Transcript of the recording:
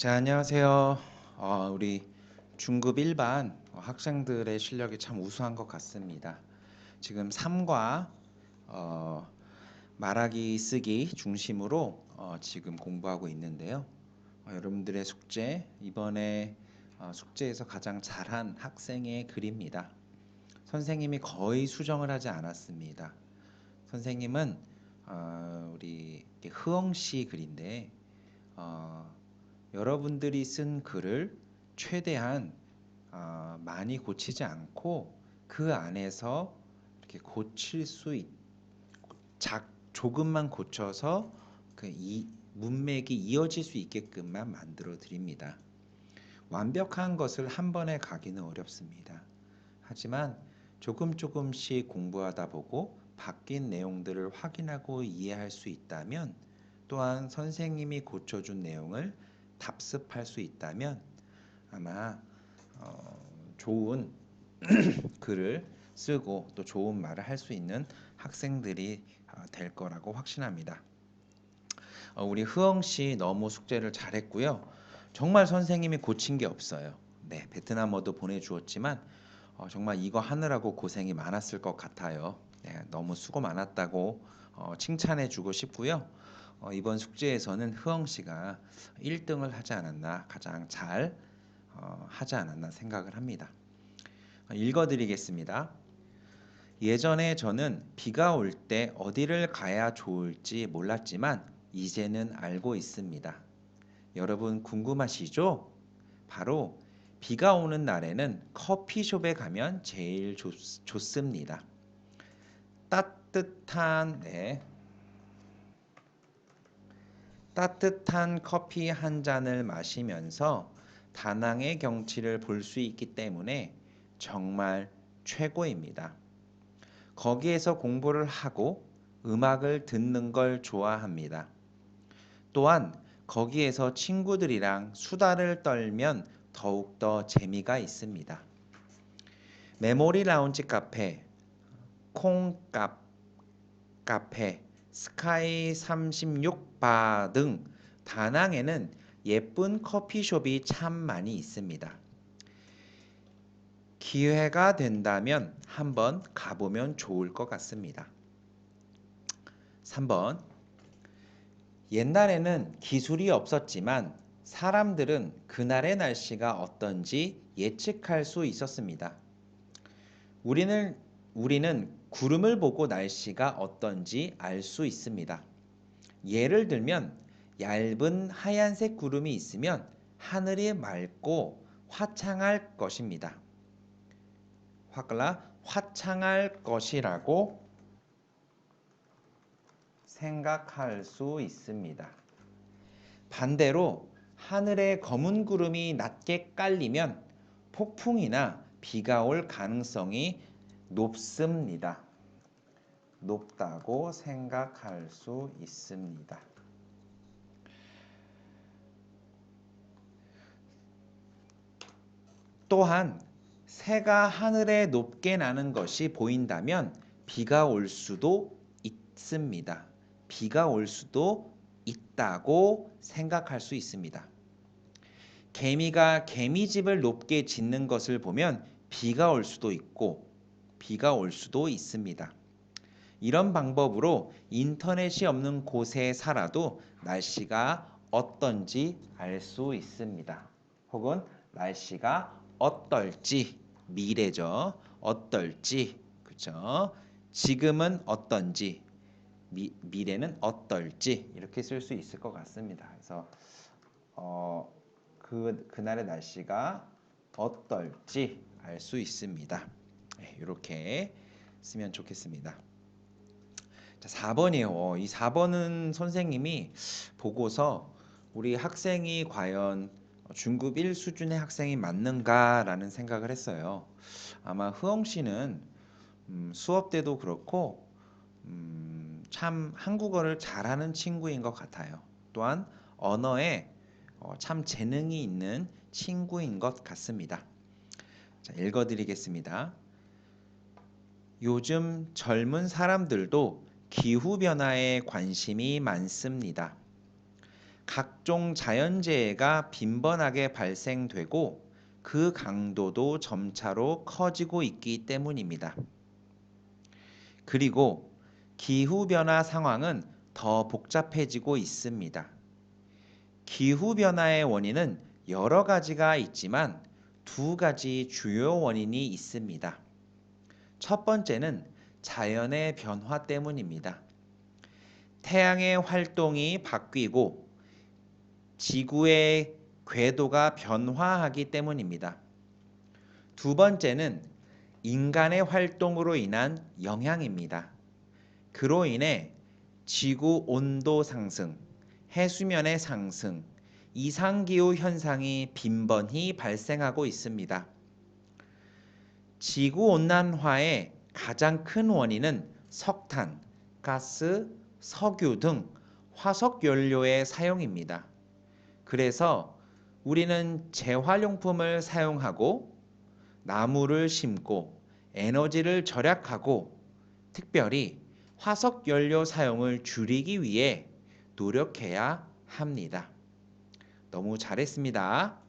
자, 안녕하세요. 어, 우리 중급 일반 학생들의 실력이 참 우수한 것 같습니다. 지금 3과 어, 말하기 쓰기 중심으로 어, 지금 공부하고 있는데요. 어, 여러분들의 숙제 이번에 어, 숙제에서 가장 잘한 학생의 글입니다. 선생님이 거의 수정을 하지 않았습니다. 선생님은 어, 우리 흐엉 씨 글인데 어, 여러분들이 쓴 글을 최대한 어, 많이 고치지 않고 그 안에서 이렇게 고칠 수 있, 작 조금만 고쳐서 그 이 문맥이 이어질 수 있게끔만 만들어 드립니다. 완벽한 것을 한 번에 가기는 어렵습니다. 하지만 조금 조금씩 공부하다 보고 바뀐 내용들을 확인하고 이해할 수 있다면 또한 선생님이 고쳐준 내용을 답습할 수 있다면 아마 어, 좋은 글을 쓰고 또 좋은 말을 할 수 있는 학생들이 어, 될 거라고 확신합니다. 어, 우리 흐엉 씨 너무 숙제를 잘했고요. 정말 선생님이 고친 게 없어요. 네, 베트남어도 보내주었지만 어, 정말 이거 하느라고 고생이 많았을 것 같아요. 네, 너무 수고 많았다고 어, 칭찬해주고 싶고요. 어, 이번 숙제에서는 흐엉 씨가 1등을 하지 않았나 가장 잘 어, 하지 않았나 생각을 합니다. 어, 읽어드리겠습니다. 예전에 저는 비가 올 때 어디를 가야 좋을지 몰랐지만 이제는 알고 있습니다. 여러분 궁금하시죠? 바로 비가 오는 날에는 커피숍에 가면 제일 좋, 좋습니다. 따뜻한 네, 따뜻한 커피 한 잔을 마시면서 다낭의 경치를 볼 수 있기 때문에 정말 최고입니다. 거기에서 공부를 하고 음악을 듣는 걸 좋아합니다. 또한 거기에서 친구들이랑 수다를 떨면 더욱더 재미가 있습니다. 메모리 라운지 카페, 콩 카 카페, 스카이 36바 등 다낭에는 예쁜 커피숍이 참 많이 있습니다. 기회가 된다면 한번 가보면 좋을 것 같습니다. 3번 옛날에는 기술이 없었지만 사람들은 그날의 날씨가 어떤지 예측할 수 있었습니다. 우리는 우리는 구름을 보고 날씨가 어떤지 알 수 있습니다. 예를 들면 얇은 하얀색 구름이 있으면 하늘이 맑고 화창할 것입니다. 화글라 화창할 것이라고 생각할 수 있습니다. 반대로 하늘에 검은 구름이 낮게 깔리면 폭풍이나 비가 올 가능성이 높습니다. 높다고 생각할 수 있습니다. 또한 새가 하늘에 높게 나는 것이 보인다면 비가 올 수도 있습니다. 비가 올 수도 있다고 생각할 수 있습니다. 개미가 개미집을 높게 짓는 것을 보면 비가 올 수도 있고 비가 올 수도 있습니다. 이런 방법으로 인터넷이 없는 곳에 살아도 날씨가 어떤지 알 수 있습니다. 혹은 날씨가 어떨지 미래죠. 어떨지 그렇죠. 지금은 어떤지 미, 미래는 어떨지 이렇게 쓸 수 있을 것 같습니다. 그래서 어, 그 그날의 날씨가 어떨지 알 수 있습니다. 네, 이렇게 쓰면 좋겠습니다. 자, 4번이에요. 이 4번은 선생님이 보고서 우리 학생이 과연 중급 1 수준의 학생이 맞는가라는 생각을 했어요. 아마 흐엉 씨는 음, 수업 때도 그렇고 음, 참 한국어를 잘하는 친구인 것 같아요. 또한 언어에 어, 참 재능이 있는 친구인 것 같습니다. 자, 읽어드리겠습니다. 요즘 젊은 사람들도 기후변화에 관심이 많습니다. 각종 자연재해가 빈번하게 발생되고 그 강도도 점차로 커지고 있기 때문입니다. 그리고 기후변화 상황은 더 복잡해지고 있습니다. 기후변화의 원인은 여러 가지가 있지만 두 가지 주요 원인이 있습니다. 첫 번째는 자연의 변화 때문입니다. 태양의 활동이 바뀌고 지구의 궤도가 변화하기 때문입니다. 두 번째는 인간의 활동으로 인한 영향입니다. 그로 인해 지구 온도 상승, 해수면의 상승, 이상기후 현상이 빈번히 발생하고 있습니다. 지구 온난화의 가장 큰 원인은 석탄, 가스, 석유 등 화석 연료의 사용입니다. 그래서 우리는 재활용품을 사용하고 나무를 심고 에너지를 절약하고 특별히 화석 연료 사용을 줄이기 위해 노력해야 합니다. 너무 잘했습니다.